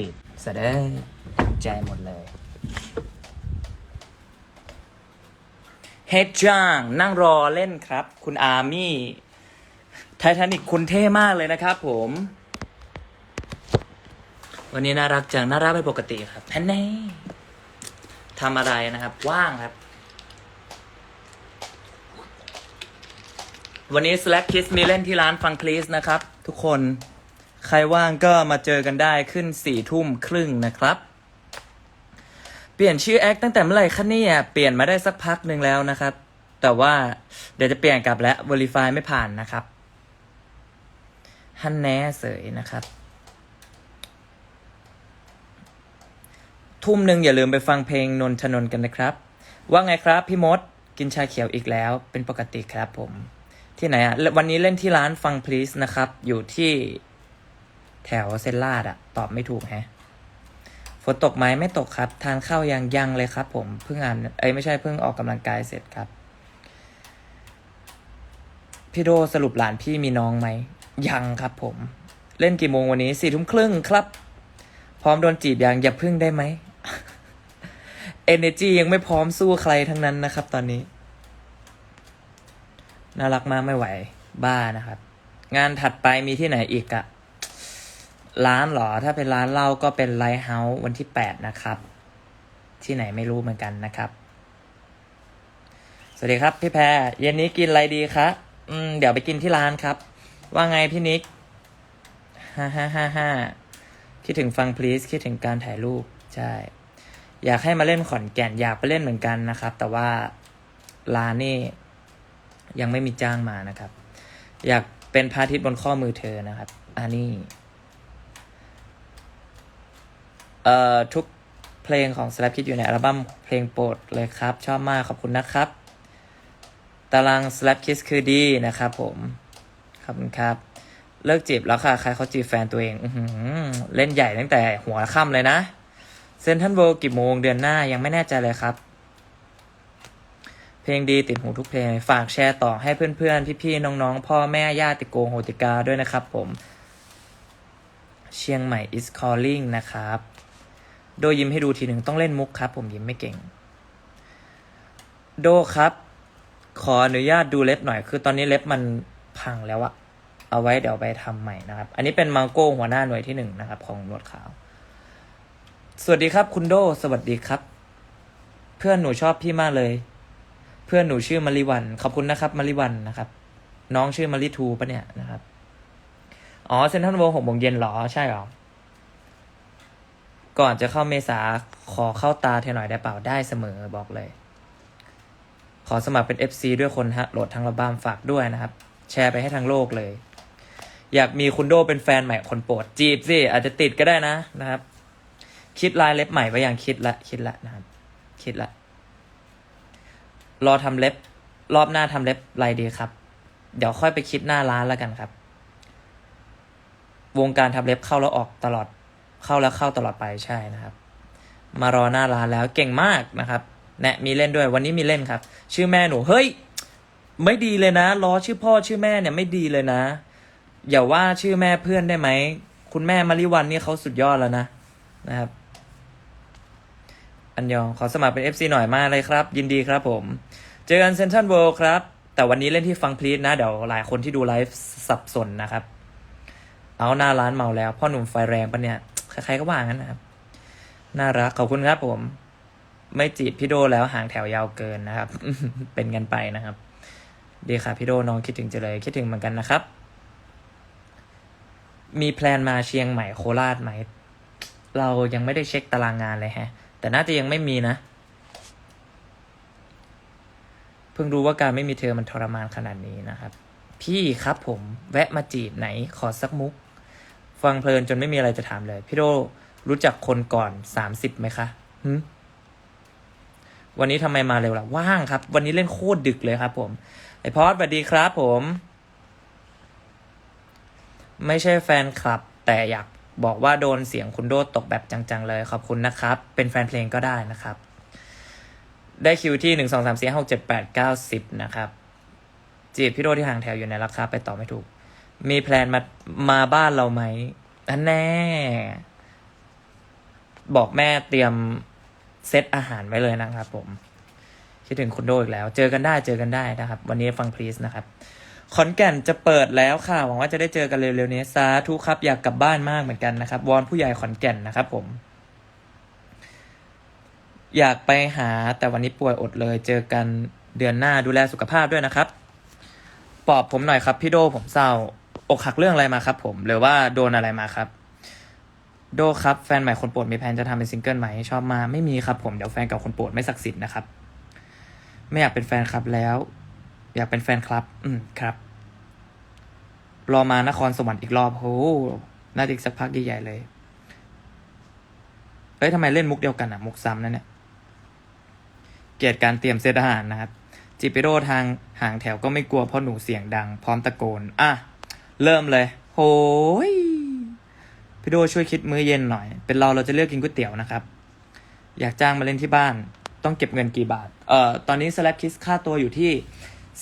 ลีดเสร็จได้ใจหมดเลยเฮดจ้างนั่งรอเล่นครับ คุณอาร์มี่ไททานิกคุณเท่มากเลยนะครับผม วันนี้น่ารักจัง น่ารักเป็นปกติครับแพนเน่ทำอะไรนะครับ ว่างครับ วันนี้ Slack Kids มีเล่นที่ร้านฟังคลีสนะครับ ทุกคน ใครว่างก็มาเจอกันได้ขึ้นสี่ทุ่มครึ่งนะครับ เปลี่ยนชื่อแอคตั้งแต่เมื่อไหร่คะเนี่ยเปลี่ยนมาได้สักพักหนึ่งแล้วนะครับ แต่ว่าเดี๋ยวจะเปลี่ยนกลับแล้ว Verify ไม่ผ่านนะครับฮันแน่เสยนะครับ ทุ่มหนึ่งอย่าลืมไปฟังเพลงนนทนนกันนะครับ ว่าไงครับพี่มดกินชาเขียวอีกแล้วเป็นปกติครับผม ที่ไหนอะวันนี้เล่นที่ร้านฟัง please นะครับ อยู่ที่ แถวเซนลาดอะตอบไม่ถูกแฮะฝนตกไหมไม่ตกครับ ทานข้าวยังยังเลยครับ ผมเพิ่งอ่านเอ้ยไม่ใช่เพิ่งออกกำลังกายเสร็จครับ พี่โดสรุปหลานพี่มีน้องไหมยังครับ ผม เล่นกี่โมงวันนี้สี่ทุ่มครึ่งครับ พร้อมโดนจีบยังอย่าพึ่งได้ไหม Energy ยังไม่พร้อมสู้ใครทั้งนั้นนะครับ ตอนนี้ น่ารักมากไม่ไหว บ้านะครับ งานถัดไปมีที่ไหนอีกอะ ร้านเหรอ ถ้าเป็นร้านเหล้าก็เป็นไลท์เฮาส์วันที่แปดนะครับ ที่ไหนไม่รู้เหมือนกันนะครับ สวัสดีครับ พี่แพรเย็นนี้กินอะไรดีคะอืม เดี๋ยวไปกินที่ร้านครับ ว่าไงพี่นิกฮ่าฮ่าฮ่าฮ่าคิดถึงฟัง please คิดถึงการถ่ายรูป ใช่ อยากให้มาเล่นขอนแก่นอยากไปเล่นเหมือนกันนะครับ แต่ว่าร้านนี่ยังไม่มีจ้างมานะครับ อยากเป็นพระอาทิตย์บนข้อมือเธอนะครับ อันนี้ เอ่อทุกเพลงของ Slap Kid อยู่ในอัลบั้มเพลงโปรดเลยครับ ชอบมากขอบคุณนะครับ ตาราง Slap Kids คือดีนะครับผมขอบคุณครับ เลิกจีบแล้วค่ะ ใครเขาจีบแฟนตัวเองอเล่นใหญ่ตั้งแต่หัวค่ำเลยนะเซนทันเวิลกี่โมงเดือนหน้ายังไม่แน่ใจเลยครับ เพลงดีติดหูทุกเพลง ฝากแชร์ต่อให้เพื่อนๆ พี่ๆ น้องๆ พ่อแม่ญาติโกโหติกาด้วยนะครับผม เชียงใหม่ is calling นะครับ โดยิ้มให้ดูทีหนึ่งต้องเล่นมุกครับ ผมยิ้มไม่เก่ง โดครับ ขออนุญาตดูเล็บหน่อย คือตอนนี้เล็บมันพังแล้วอะเอาไว้เดี๋ยวไปทำใหม่นะครับ อันนี้เป็นมังโก้หัวหน้าหน่วยที่หนึ่งนะครับ ของนวดขาว สวัสดีครับ คุณโดสวัสดีครับ เพื่อนหนูชอบพี่มากเลย เพื่อนหนูชื่อมาริวัน ขอบคุณนะครับมาริวันนะครับ น้องชื่อมาริทูปะเนี่ยนะครับ อ๋อเซนทรัลโวหกโมงเย็นเหรอ ใช่หรอ ก่อนจะเข้าเมษาขอเข้าตาเธอหน่อยได้เปล่าได้เสมอบอกเลย ขอสมัครเป็น FC ด้วยคนฮะโหลดทั้งระบามฝากด้วยนะครับ แชร์ไปให้ทั้งโลกเลย อยากมีคุณโดเป็นแฟนใหม่คนโปรดจีบสิอาจจะติดก็ได้นะนะครับ คิดลายเล็บใหม่ไว้อย่างคิดละคิดละนะครับ คิดละ รอทำเล็บ รอบหน้าทำเล็บไรดีครับ เดี๋ยวค่อยไปคิดหน้าร้านแล้วกันครับ วงการทำเล็บเข้าแล้วออกตลอด เข้าแล้วเข้าตลอดไปใช่นะครับ มารอหน้าร้านแล้วเก่งมากนะครับ แนะมีเล่นด้วยวันนี้มีเล่นครับ ชื่อแม่หนูเฮ้ย ไม่ดีเลยนะล้อชื่อพ่อชื่อแม่เนี่ยไม่ดีเลยนะ อย่าว่าชื่อแม่เพื่อนได้ไหมคุณแม่มาริวันนี่เขาสุดยอดแล้วนะนะครับ อันยองขอสมัครเป็น FC หน่อยมากเลยครับ ยินดีครับผม เจอกันเซนทรัลเวิลด์ครับ แต่วันนี้เล่นที่ฟังพลีสนะ เดี๋ยวหลายคนที่ดูไลฟ์สับสนนะครับ เอาหน้าร้านเมาแล้ว พ่อหนุ่มไฟแรงปะเนี่ย ใครๆก็ว่างั้นนะครับ น่ารักขอบคุณครับผม ไม่จีบพี่โดแล้วห่างแถวยาวเกินนะครับ เป็นกันไปนะครับ ดีค่ะพี่โดน้องคิดถึงจะเลย คิดถึงเหมือนกันนะครับ มีแพลนมาเชียงใหม่โคราชไหม เรายังไม่ได้เช็คตารางงานเลยแฮะ แต่น่าจะยังไม่มีนะเพิ่งรู้ว่าการไม่มีเธอมันทรมานขนาดนี้นะครับ พี่ครับผมแวะมาจีบไหนขอสักมุก ฟังเพลินจนไม่มีอะไรจะถามเลย พี่โดรู้จักคนก่อนสามสิบไหมคะหึวันนี้ทำไมมาเร็วล่ะ ว่างครับ วันนี้เล่นโคตรดึกเลยครับ ผม ไอพอดสวัสดีครับ ผม ไม่ใช่แฟนคลับ แต่อยากบอกว่าโดนเสียงคุณโดตกแบบจังๆเลย ขอบคุณนะครับ เป็นแฟนเพลงก็ได้นะครับ ได้คิวที่หนึ่งสองสามสี่หกเจ็ดแปดเก้าสิบนะครับ จีบพี่โดที่ห่างแถวอยู่ในราคาไปต่อไม่ถูก มีแพลนมามาบ้านเราไหมอันแน่ บอกแม่เตรียมเซตอาหารไว้เลยนะครับผม คิดถึงคุณโดอีกแล้ว เจอกันได้เจอกันได้นะครับ วันนี้ฟังพลีสนะครับขอนแก่นจะเปิดแล้วค่ะ หวังว่าจะได้เจอกันเร็วๆนี้สาธุครับ อยากกลับบ้านมากเหมือนกันนะครับ วอนผู้ใหญ่ขอนแก่นนะครับผม อยากไปหาแต่วันนี้ป่วยอดเลย เจอกันเดือนหน้าดูแลสุขภาพด้วยนะครับปลอบผมหน่อยครับพี่โดผมเศร้า อกหักเรื่องอะไรมาครับผม หรือว่าโดนอะไรมาครับ โดครับแฟนใหม่คนโปรดมีแผนจะทำเป็นซิงเกิลไหมชอบมาไม่มีครับผมเดี๋ยวแฟนเกับคนโปรดไม่ศักดิ์สิทธิ์นะครับ ไม่อยากเป็นแฟนคลับแล้ว อยากเป็นแฟนคลับ อืมครับ รอมานครสวรรค์อีกรอบโหน่าจะอีกสักพักใหญ่ๆเลยเอ้ยทำไมเล่นมุกเดียวกันอะมุกซ้ำนั่นเนี่ยเกียดการเตรียมเซตอาหารนะครับจิปิโร่ทางห่างแถวก็ไม่กลัวเพราะหนูเสียงดัง พร้อมตะโกน อะ เริ่มเลยโหยพี่โดช่วยคิดมื้อเย็นหน่อย เป็นเราเราจะเลือกกินก๋วยเตี๋ยวนะครับ อยากจ้างมาเล่นที่บ้าน ต้องเก็บเงินกี่บาท เอ่อ ตอนนี้ Slap Kiss ค่าตัวอยู่ที่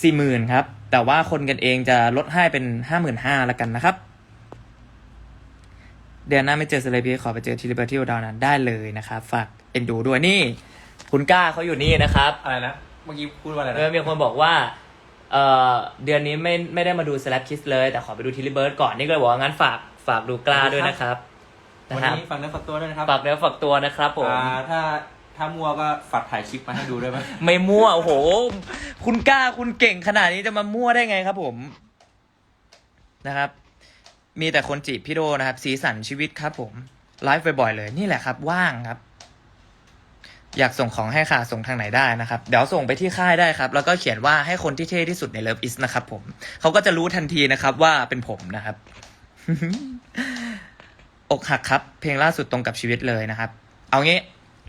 สี่หมื่นครับ แต่ว่าคนกันเองจะลดให้เป็นห้าหมื่นห้าละกันนะครับ เดือนหน้าไม่เจอสเลพีขอไปเจอที่ลิเบอร์ตี้ดาวนั้นได้เลยนะครับ ฝากเอ็นดูด้วยนี่ คุณก้าเขาอยู่นี่นะครับ อะไรนะ เมื่อกี้พูดว่าอะไรเออนะมีคนบอกว่า เอ่อเดือนนี้ไม่ไม่ได้มาดู Slap Kiss เลย แต่ขอไปดูทิลิเบิร์ดก่อนนี่ก็เลยบอกว่างั้นฝากฝากดูกล้าด้วยนะครับวันนะครับนี้ฟังเนื้อฝากตัวด้วยนะครับฝากเนื้อฝากตัวนะครับผมอ่าถ้าถ้ามัวก็ฝากถ่ายคลิปมาให้ดูด้วยไหมไม่มั่วโอ้โห คุณกล้าคุณเก่งขนาดนี้จะมามั่วได้ไงครับผมนะครับ มีแต่คนจีบพี่โดนะครับ สีสันชีวิตครับผมไลฟ์บ่อยๆเลย นี่แหละครับ ว่างครับ อยากส่งของให้ค่ะส่งทางไหนได้นะครับ เดี๋ยวส่งไปที่ค่ายได้ครับ แล้วก็เขียนว่าให้คนที่เท่ที่สุดในเลิฟอิสนะครับผมเขาก็จะรู้ทันทีนะครับว่าเป็นผมนะครับ อกหักครับ เพลงล่าสุดตรงกับชีวิตเลยนะครับ เอางี้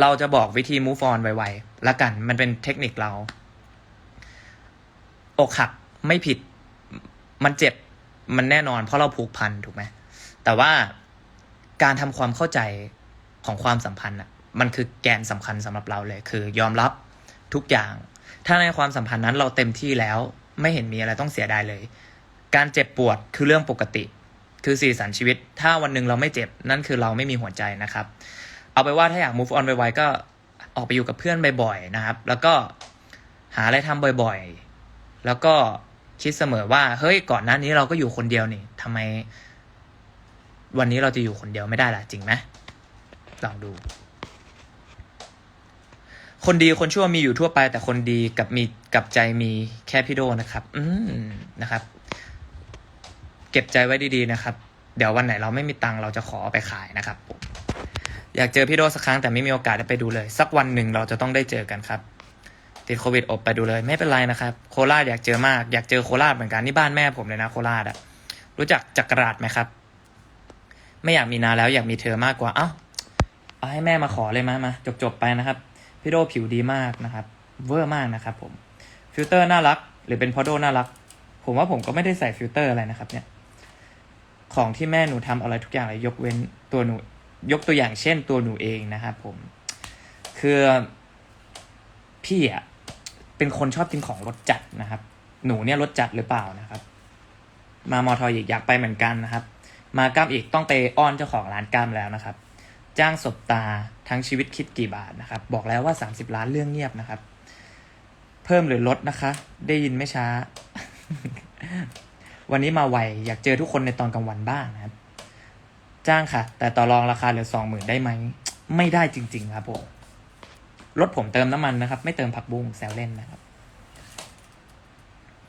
เราจะบอกวิธี move on ไวๆละกันมันเป็นเทคนิคเรา อกหักไม่ผิด มันเจ็บมันแน่นอน เพราะเราผูกพันถูกไหมแต่ว่าการทำความเข้าใจของความสัมพันธ์อะ มันคือแกนสำคัญสำหรับเราเลย คือยอมรับทุกอย่าง ถ้าในความสัมพันธ์นั้นเราเต็มที่แล้ว ไม่เห็นมีอะไรต้องเสียดายเลย การเจ็บปวดคือเรื่องปกติ คือสีสันชีวิต ถ้าวันหนึ่งเราไม่เจ็บนั่นคือเราไม่มีหัวใจนะครับ เอาไปว่าถ้าอยาก move on ไวๆก็ออกไปอยู่กับเพื่อนบ่อยๆนะครับ แล้วก็หาอะไรทำบ่อยๆ แล้วก็คิดเสมอว่า เฮ้ยก่อนหน้านี้เราก็อยู่คนเดียวนี่ทำไม วันนี้เราจะอยู่คนเดียวไม่ได้ล่ะจริงไหมลองดู คนดีคนชั่วมีอยู่ทั่วไป แต่คนดีกับมีกับใจมีแค่พี่โดนะครับ อืมนะครับ เก็บใจไว้ดีๆนะครับ เดี๋ยววันไหนเราไม่มีตังเราจะขอไปขายนะครับ อยากเจอพี่โดสักครั้งแต่ไม่มีโอกาสได้ไปดูเลย สักวันหนึ่งเราจะต้องได้เจอกันครับติดโควิดอบไปดูเลยไม่เป็นไรนะครับ โคราชอยากเจอมาก อยากเจอโคราชเหมือนกันนี่บ้านแม่ผมเลยนะโคราชอะรู้จักจักรราชไหมครับ ไม่อยากมีนาแล้วอยากมีเธอมากกว่า เอ้าเอาให้แม่มาขอเลยมามาจบจบๆไปนะครับ พี่โดผิวดีมากนะครับ เวอร์มากนะครับผม ฟิลเตอร์น่ารัก หรือเป็นพอโดน่ารัก ผมว่าผมก็ไม่ได้ใส่ฟิลเตอร์อะไรนะครับ เนี่ย ของที่แม่หนูทำอะไรทุกอย่างเลยยกเว้นตัวหนู ยกตัวอย่างเช่นตัวหนูเองนะครับผม คือพี่อะเป็นคนชอบกินของรสจัดนะครับ หนูเนี่ยรสจัดหรือเปล่านะครับ มามอทอยอีกอยากไปเหมือนกันนะครับ มากล้ามอีกต้องไปอ้อนเจ้าของร้านกล้ามแล้วนะครับ จ้างศบตาทั้งชีวิตคิดกี่บาทนะครับ บอกแล้วว่า 30 ล้านเรื่องเงียบนะครับ เพิ่มหรือลดนะคะ ได้ยินไม่ช้า วันนี้มาไวอยากเจอทุกคนในตอนกลางวันบ้างนะครับ จ้างค่ะ แต่ต่อรองราคาเหลือสองหมื่นได้ไหม ไม่ได้จริง ๆ ครับผมรถผมเติมน้ำมันนะครับ ไม่เติมผักบุ้งแซวเล่นนะครับ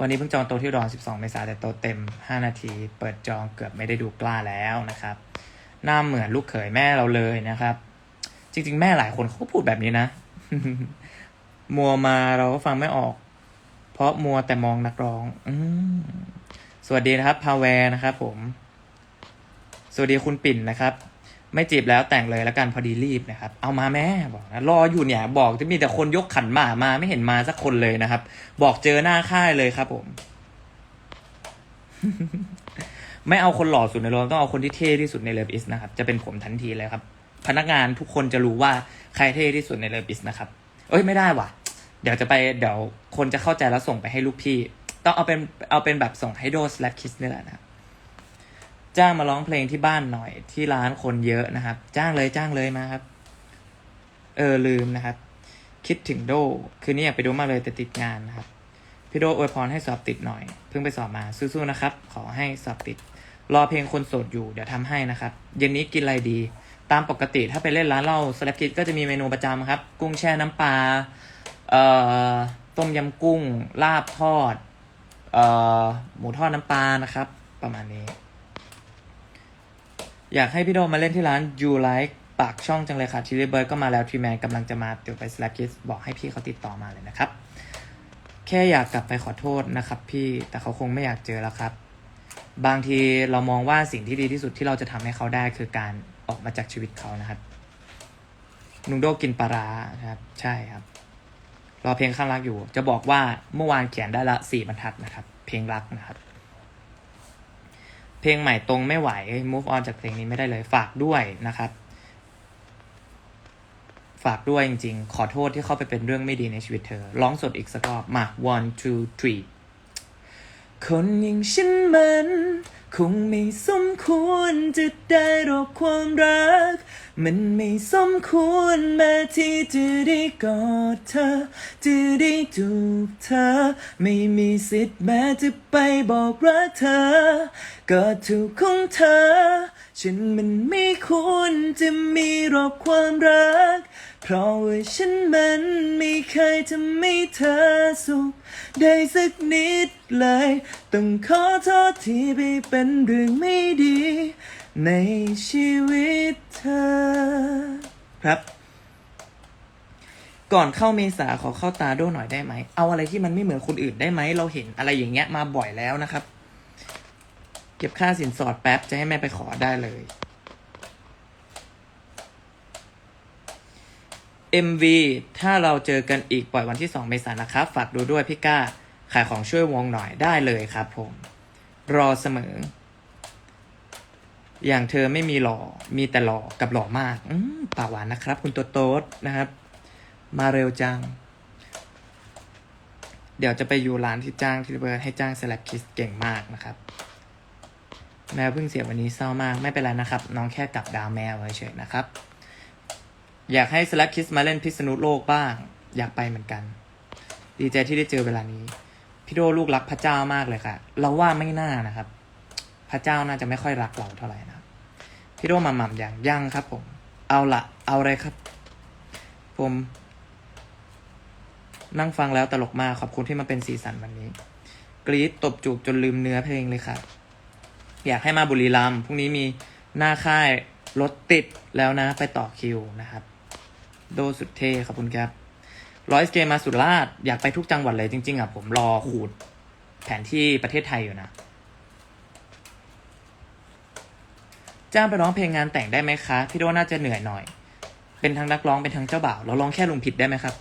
วันนี้เพิ่งจองโต๊ะที่รอน 12 เมษาแต่โต๊ะเต็ม 5 นาที เปิดจองเกือบไม่ได้ดูกล้าแล้วนะครับ หน้าเหมือนลูกเขยแม่เราเลยนะครับ จริง ๆ แม่หลายคนเขาก็พูดแบบนี้นะ มัวมาเราก็ฟังไม่ออก เพราะมัวแต่มองนักร้อง อืสวัสดีนะครับพาแวร์นะครับผม สวัสดีคุณปิ่นนะครับ ไม่จีบแล้วแต่งเลยแล้วกันพอดีรีบนะครับ เอามาแม่บอกนะรออยู่เนี่ย บอกจะมีแต่คนยกขันหมามาไม่เห็นมาสักคนเลยนะครับ บอกเจอหน้าค่ายเลยครับผม ไม่เอาคนหล่อสุดในโลกต้องเอาคนที่เท่ที่สุดในเลิฟอิสนะครับ จะเป็นผมทันทีเลยครับ พนักงานทุกคนจะรู้ว่าใครเท่ที่สุดในเลิฟอิสนะครับ เอ้ยไม่ได้ว่ะ เดี๋ยวจะไปเดี๋ยวคนจะเข้าใจแล้วส่งไปให้ลูกพี่ ต้องเอาเป็นเอาเป็นแบบส่งให้โดสแลปคิสนี่แหละนะครับจ้างมาร้องเพลงที่บ้านหน่อยที่ร้านคนเยอะนะครับ จ้างเลยจ้างเลยมาครับ เออลืมนะครับ คิดถึงโดคืนนี้อยากไปดูมากเลยแต่ติดงานนะครับพี่โดอวยพรให้สอบติดหน่อย เพิ่งไปสอบมาสู้ๆนะครับ ขอให้สอบติด รอเพลงคนโสดอยู่เดี๋ยวทำให้นะครับเย็นนี้กินอะไรดี ตามปกติถ้าไปเล่นร้านเหล้าสแลับกิจก็จะมีเมนูประจำครับ กุ้งแช่น้ำปลาเอ่อต้มยำกุ้ง ลาบทอดเอ่อหมูทอดน้ำปลานะครับ ประมาณนี้ อยากให้พี่โดมมาเล่นที่ร้าน You Like ปากช่องจังเลยค่ะทีรีเบิร์ดก็มาแล้วทีแมนกำลังจะมาเดี๋ยวไปสแลักกิสบอกให้พี่เขาติดต่อมาเลยนะครับ แค่อยากกลับไปขอโทษนะครับ พี่แต่เขาคงไม่อยากเจอแล้วครับ บางทีเรามองว่าสิ่งที่ดีที่สุดที่เราจะทำให้เขาได้คือการออกมาจากชีวิตเขานะครับนุงโดกินปลาร้าครับ ใช่ครับ รอเพลงข้างรักอยู่ จะบอกว่าเมื่อวานเขียนได้ละสี่บรรทัดนะครับ เพลงรักนะครับ เพลงใหม่ตรงไม่ไหว move on จากเพลงนี้ไม่ได้เลย ฝากด้วยนะครับ ฝากด้วยจริง ๆ ขอโทษที่เข้าไปเป็นเรื่องไม่ดีในชีวิตเธอ ร้องสดอีกสักรอบมา one two three คนอย่างฉันมัน คงไม่สมควรจะได้รับความรัก มันไม่สมควรแม้ที่จะได้กอดเธอ จะได้จูบเธอ ไม่มีสิทธิ์แม้จะไปบอกรักเธอ ก็ถูกของเธอ ฉันมันไม่ควรจะมีรอกความรัก เพราะว่าฉันมันไม่เคยทำให้เธอสุข ได้สักนิดเลย ต้องขอโทษที่ไปเป็นเรื่องไม่ดี ในชีวิตเธอ ครับ ก่อนเข้าเมษาขอเข้าตาโดหน่อยได้ไหม เอาอะไรที่มันไม่เหมือนคนอื่นได้ไหม เราเห็นอะไรอย่างเงี้ยมาบ่อยแล้วนะครับ เก็บค่าสินสอดแป๊บจะให้แม่ไปขอได้เลย MV ถ้าเราเจอกันอีกปล่อยวันที่ 2 เมษายนนะครับ ฝากดูด้วยพี่ก้า ขายของช่วยวงหน่อยได้เลยครับผม รอเสมอ อย่างเธอไม่มีหล่อ มีแต่หล่อกับหล่อมากอืมปากหวานนะครับ คุณตัวโต๊ดนะครับ มาเร็วจัง เดี๋ยวจะไปอยู่ร้านที่จ้างที่เบิร์ดให้จ้างสลับคิสเก่งมากนะครับ แมวเพิ่งเสียวันนี้เศร้ามากไม่เป็นไรนะครับ น้องแค่กลับดาวแมวเฉยๆนะครับ อยากให้สลักคิสมาเล่นพิษณุโลกบ้าง อยากไปเหมือนกัน ดีใจที่ได้เจอเวลานี้ พี่โดลูกรักพระเจ้ามากเลยค่ะ เราว่าไม่น่านะครับ พระเจ้าน่าจะไม่ค่อยรักเราเท่าไหร่นะพี่โดมาหม่ำอย่างยังครับ ผม เอาละเอาอะไรครับ ผม นั่งฟังแล้วตลกมากขอบคุณที่มาเป็นสีสันวันนี้ กรี๊ดตบจูบจนลืมเนื้อเพลงเลยค่ะ อยากให้มาบุรีรัมย์พรุ่งนี้มีหน้าค่ายรถติดแล้วนะไปต่อคิวนะครับ โดสุดเท่ขอบคุณครับร้อยสเกมมาสุราษฎร์อยากไปทุกจังหวัดเลยจริง ๆอะผมรอขูดแผนที่ประเทศไทยอยู่นะ จ้างไปร้องเพลงงานแต่งได้ไหมคะ พี่โดน่าจะเหนื่อยหน่อย เป็นทั้งนักร้องเป็นทั้งเจ้าบ่าวเราร้องแค่ลุงผิดได้ไหมครับ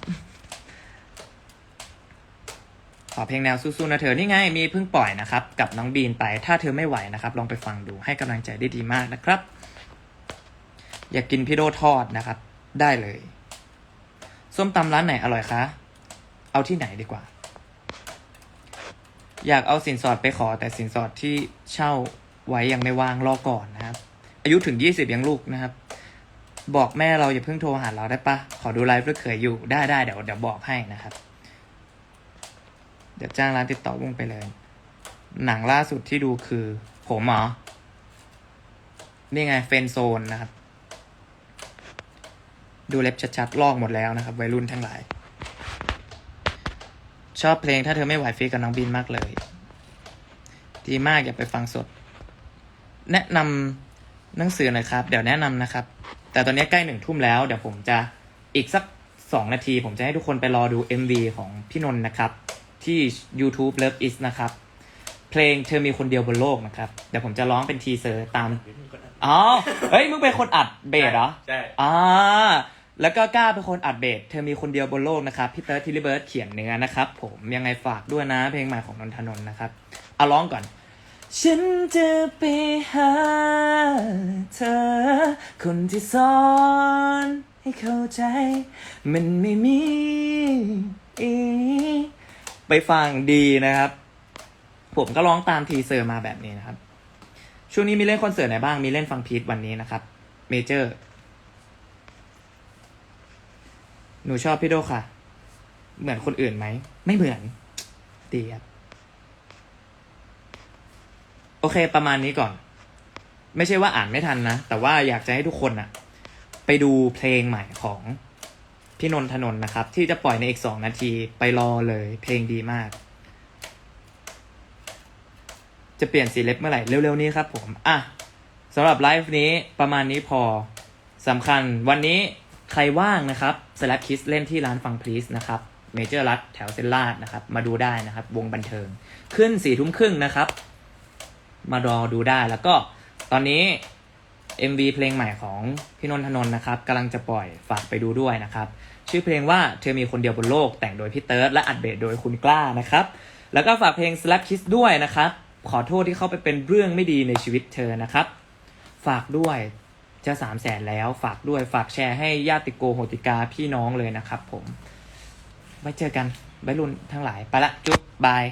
ขอเพลงแนวสู้ๆนะเธอ นี่ไงมีเพิ่งปล่อยนะครับ กับน้องบีนไป ถ้าเธอไม่ไหวนะครับ ลองไปฟังดูให้กำลังใจได้ดีมากนะครับ อยากกินพี่โดทอดนะครับ ได้เลย ส้มตำร้านไหนอร่อยคะ เอาที่ไหนดีกว่า อยากเอาสินสอดไปขอ แต่สินสอดที่เช่าไว้ยังไม่ว่างรอก่อนนะครับ อายุถึงยี่สิบยังลูกนะครับ บอกแม่เราอย่าเพิ่งโทรหาเราได้ปะขอดูไลฟ์เพื่อเขยอยู่ได้ได้เดี๋ยวเดี๋ยวบอกให้นะครับ เดี๋ยวจ้างร้านติดต่อวงไปเลย หนังล่าสุดที่ดูคือ ผมเหรอนี่ไงเฟนโซนนะครับ ดูเล็บชัดๆ ลอกหมดแล้วนะครับ วัยรุ่นทั้งหลาย ชอบเพลงถ้าเธอไม่ไหวฟีกับน้องบินมากเลย ดีมากอย่าไปฟังสด แนะนำหนังสือหน่อยครับ เดี๋ยวแนะนำนะครับ แต่ตอนนี้ใกล้หนึ่งทุ่มแล้ว เดี๋ยวผมจะอีกสักสองนาที ผมจะให้ทุกคนไปรอดู MV ของพี่นนท์นะครับ ที่ YouTube Love Is นะครับ เพลงเธอมีคนเดียวบนโลกนะครับ เดี๋ยวผมจะร้องเป็นทีเซอร์ตาม อ๋อเฮ้ยมึงเป็นคนอัดเบสเหรอใช่อ่าแล้วก็กล้าเป็นคนอัดเบสเธอมีคนเดียวบนโลกนะครับพี่เติร์ดทิลิเบิร์ดเขียนเนื้อนะครับผมยังไงฝากด้วยนะ เพลงใหม่ของนนทนนท์นะครับเอาร้องก่อน ฉันจะไปหาเธอ คนที่สอนให้เข้าใจ มันไม่มีไปฟังดีนะครับ ผมก็ร้องตามทีเซอร์มาแบบนี้นะครับ ช่วงนี้มีเล่นคอนเสิร์ตไหนบ้าง มีเล่นฟังพีทวันนี้นะครับ เมเจอร์ หนูชอบพี่โดค่ะ เหมือนคนอื่นไหม ไม่เหมือน ดีครับ โอเคประมาณนี้ก่อน ไม่ใช่ว่าอ่านไม่ทันนะ แต่ว่าอยากจะให้ทุกคนอะไปดูเพลงใหม่ของพี่นนทนนนะครับ ที่จะปล่อยในอีกสองนาทีไปรอเลย เพลงดีมาก จะเปลี่ยนสีเล็บเมื่อไหร่ เร็วๆนี้ครับผม อะสำหรับไลฟ์นี้ประมาณนี้พอสำคัญวันนี้ใครว่างนะครับสลับคิสเล่นที่ร้านฟังพลีสนะครับเมเจอร์รัฐแถวเซนลาดนะครับ มาดูได้นะครับ วงบันเทิง ขึ้นสี่ทุ่มครึ่งนะครับ มารอดูได้แล้วก็ตอนนี้ MV เพลงใหม่ของพี่นนทนนท์นะครับกำลังจะปล่อยฝากไปดูด้วยนะครับ ชื่อเพลงว่าเธอมีคนเดียวบนโลกแต่งโดยพี่เติร์ดและอัดเบสโดยคุณกล้านะครับ แล้วก็ฝากเพลง Slap Kiss ด้วยนะครับ ขอโทษที่เข้าไปเป็นเรื่องไม่ดีในชีวิตเธอนะครับ ฝากด้วยจะสามแสนแล้วฝากด้วยฝากแชร์ให้ญาติโกโหติกาพี่น้องเลยนะครับผม ไว้เจอกันไว้รุ่นทั้งหลาย ไปละ จุ๊บบาย